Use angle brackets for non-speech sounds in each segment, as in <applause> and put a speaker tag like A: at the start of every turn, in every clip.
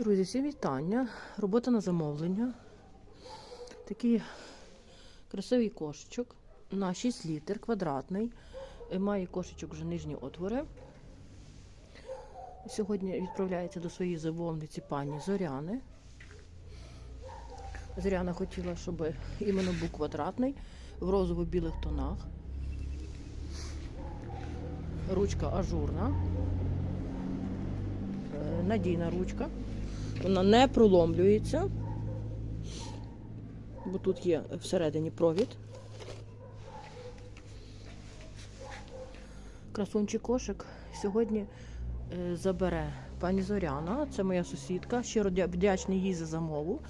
A: Друзі, всім вітання. Робота на замовлення. Такий красивий кошечок на 6 літр, квадратний. Е, Має кошечок вже нижні отвори. Сьогодні відправляється до своєї замовниці пані Зоряни. Зоряна хотіла, щоб іменно був квадратний в розово-білих тонах. Ручка ажурна. Е, Надійна ручка. Вона не проломлюється, бо тут є всередині провід. Красунчик кошик сьогодні е, забере пані Зоряна, це моя сусідка. Щиро дя- вдячний їй за замову.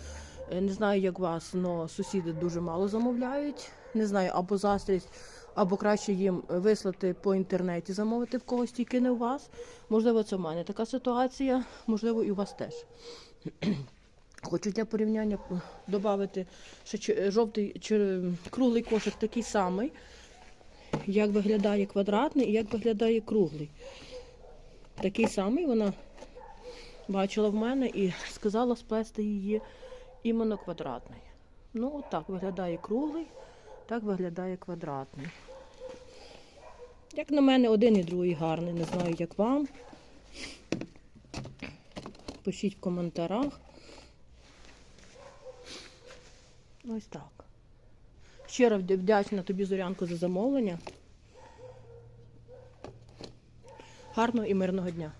A: Е, Не знаю, як вас, але сусіди дуже мало замовляють. Не знаю, або застрість, або краще їм вислати по інтернеті, замовити в когось тільки не у вас. Можливо, це в мене така ситуація, можливо, і у вас теж. <clears throat> Хочу для порівняння додати, що жовтий чи круглий кошик такий самий, як виглядає квадратний і як виглядає круглий. Такий самий вона бачила в мене і сказала сплести її іменно квадратний. Ну, от так виглядає круглий, так виглядає квадратний. Як на мене, один і другий гарний. Не знаю, як вам. Пишіть в коментарях. Ось так. Щиро вдячна тобі, Зорянко, за замовлення. Гарного і мирного дня.